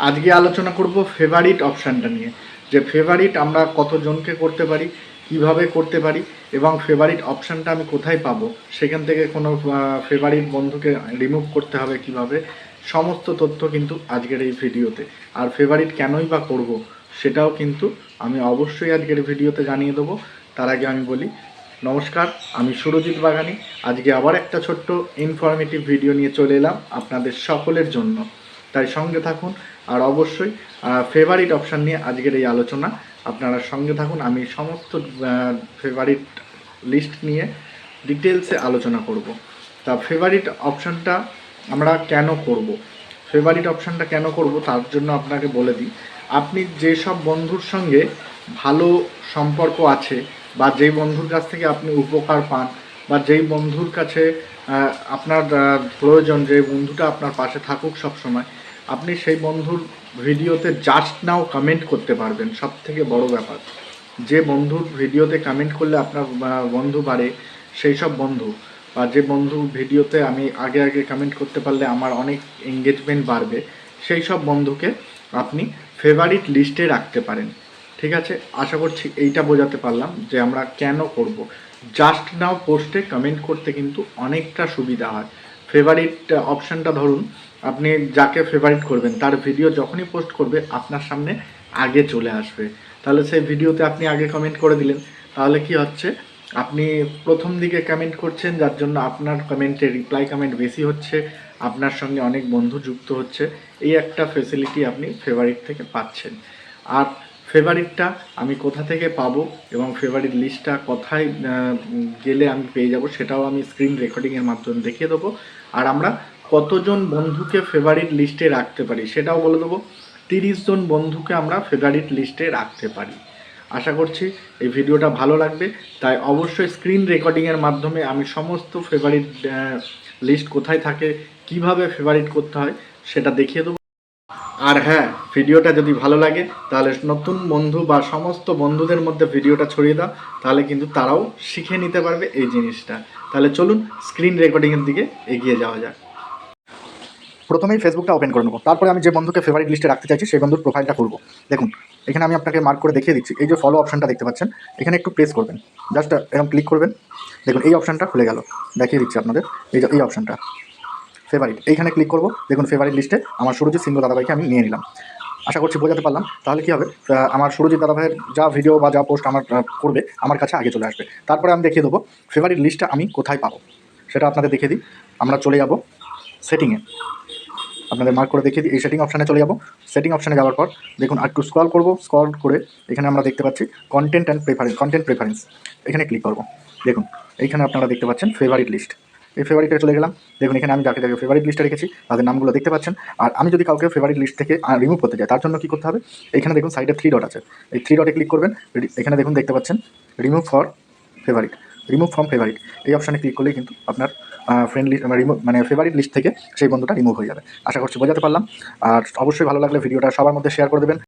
আজকে আলোচনা করব ফেভারিট অপশানটা নিয়ে। যে ফেভারিট আমরা কতজনকে করতে পারি, কীভাবে করতে পারি, এবং ফেভারিট অপশানটা আমি কোথায় পাবো, সেখান থেকে কোনো ফেভারিট বন্ধুকে রিমুভ করতে হবে কীভাবে, সমস্ত তথ্য কিন্তু আজকের এই ভিডিওতে। আর ফেভারিট কেনই বা করব, সেটাও কিন্তু আমি অবশ্যই আজকের ভিডিওতে জানিয়ে দেবো। তার আগে আমি বলি, নমস্কার, আমি সুরজিৎ বাগানি। আজকে আবার একটা ছোট্ট ইনফরমেটিভ ভিডিও নিয়ে চলে এলাম আপনাদের সকলের জন্য। তাই সঙ্গে থাকুন। আর অবশ্যই ফেভারিট অপশান নিয়ে আজকের এই আলোচনা। আপনারা সঙ্গে থাকুন, আমি সমস্ত ফেভারিট লিস্ট নিয়ে ডিটেলসে আলোচনা করব। তা ফেভারিট অপশানটা আমরা কেন করব? ফেভারিট অপশানটা কেন করব? তার জন্য আপনাকে বলে দিই। আপনি যেসব বন্ধুর সঙ্গে ভালো সম্পর্ক আছে, বা যেই বন্ধুর কাছ থেকে আপনি উপকার পান, বা যেই বন্ধুর কাছে আপনার প্রয়োজন, যে বন্ধুটা আপনার পাশে থাকুক সব সময় আপনি সেই বন্ধুর ভিডিওতে জাস্ট নাও কমেন্ট করতে পারবেন সব থেকে বড় ব্যাপার। যে বন্ধুর ভিডিওতে কমেন্ট করলে আপনার বন্ধু বাড়ে, সেই সব বন্ধু। বা যে বন্ধু ভিডিওতে আমি আগে আগে কমেন্ট করতে পারলে আমার অনেক এঙ্গেজমেন্ট বাড়বে, সেই সব বন্ধুকে আপনি ফেভারিট লিস্টে রাখতে পারেন। ঠিক আছে? আশা করছি এইটা বোঝাতে পারলাম যে আমরা কেন করব। জাস্ট নাও পোস্টে কমেন্ট করতে কিন্তু অনেকটা সুবিধা হয়। ফেভারিট অপশানটা ধরুন আপনি যাকে ফেভারিট করবেন, তার ভিডিও যখনই পোস্ট করবে, আপনার সামনে আগে চলে আসবে। তাহলে সেই ভিডিওতে আপনি আগে কমেন্ট করে দিলেন। তাহলে কি হচ্ছে? আপনি প্রথম দিকে কমেন্ট করছেন, যার জন্য আপনার কমেন্টে রিপ্লাই কমেন্ট বেশি হচ্ছে, আপনার সঙ্গে অনেক বন্ধু যুক্ত হচ্ছে। এই একটা ফেসিলিটি আপনি ফেভারিট থেকে পাচ্ছেন। আর ফেভারিটটা আমি কোথা থেকে পাবো এবং ফেভারিট লিস্টটা কোথায় গেলে আমি পেয়ে যাব, সেটাও আমি স্ক্রিন রেকর্ডিংয়ের মাধ্যমে দেখিয়ে দেবো। আর আমরা কতজন বন্ধুকে ফেভারিট লিস্টে রাখতে পারি সেটাও বলে দেবো। তিরিশ জন বন্ধুকে আমরা ফেভারিট লিস্টে রাখতে পারি। আশা করছি এই ভিডিওটা ভালো লাগবে। তাই অবশ্যই স্ক্রিন রেকর্ডিংয়ের মাধ্যমে আমি সমস্ত ফেভারিট লিস্ট কোথায় থাকে, কীভাবে ফেভারিট করতে হয় সেটা দেখিয়ে দেবো। আর হ্যাঁ ভিডিওটা যদি ভালো লাগে, তাহলে নতুন বন্ধু বা সমস্ত বন্ধুদের মধ্যে ভিডিওটা ছড়িয়ে দাও, তাহলে কিন্তু তারাও শিখে নিতে পারবে এই জিনিসটা। তাহলে চলুন স্ক্রিন রেকর্ডিংয়ের দিকে এগিয়ে যাওয়া যাক। প্রথমেই ফেসবুকটা ওপেন করে নেব। তারপরে আমি যে বন্ধুকে ফেভারিট লিস্টে রাখতে চাইছি, সেই বন্ধুর প্রোফাইলটা করব দেখুন, এখানে আমি আপনাকে মার্ক করে দেখিয়ে দিচ্ছি। এই যে ফলো অপশনটা দেখতে পাচ্ছেন, এখানে একটু প্রেস করবেন। জাস্ট এরকম ক্লিক করবেন। দেখুন, এই অপশনটা খুলে গেল। দেখিয়ে দিচ্ছি আপনাদের। এই যে, এই অপশনটা ফেভারিট এইখানে ক্লিক করব। দেখুন ফেভারিট লিস্টে আমার সুরজিৎ সিংহ দাদাভাইকে আমি নিয়ে নিলাম। আশা করছি বোঝাতে পারলাম। তাহলে কী হবে? আমার সুরজিৎ দাদাভাইয়ের যা ভিডিও বা যা পোস্ট আমার করবে, আমার কাছে আগে চলে আসবে। তারপরে আমি দেখিয়ে দেবো ফেভারিট লিস্টটা আমি কোথায় পাবো? সেটা আপনাদের দেখিয়ে দিই। আমরা চলে যাব। সেটিংয়ে আপনাদের মার্ক করে দেখিয়ে দিই, এই সেটিং অপশানে চলে যাব। সেটিং অপশানে যাওয়ার পর দেখুন আর একটু স্ক্রল করব স্ক্রল করে এখানে আমরা দেখতে পাচ্ছি content and preference content preference এখানে ক্লিক করব। দেখুন, এইখানে আপনারা দেখতে পাচ্ছেন ফেভারিট লিস্ট এই ফেভারিটে চলে গেলাম। দেখুন, এখানে আমি যাকে যাকে ফেভারিট লিস্টে রেখেছি, তাদের নামগুলো দেখতে পাচ্ছেন। আর আমি যদি কাউকে ফেভারিট লিস্ট থেকে রিমুভ করতে চাই, তার জন্য কী করতে হবে? এখানে দেখুন সাইডে থ্রি ডট আছে। এই থ্রি ডটে ক্লিক করবেন। এখানে দেখুন, দেখতে পাচ্ছেন remove for favourite remove from favourite এই অপশানে ক্লিক করলেই কিন্তু আপনার ফ্রেন্ড লিস্ট রিমুভ মানে ফেভারিট লিস্ট থেকে সেই বন্ধুটা রিমুভ হয়ে যাবে। আশা করছি বোঝাতে পারলাম। আর অবশ্যই ভালো লাগলে ভিডিওটা সবার মধ্যে শেয়ার করে দেবেন।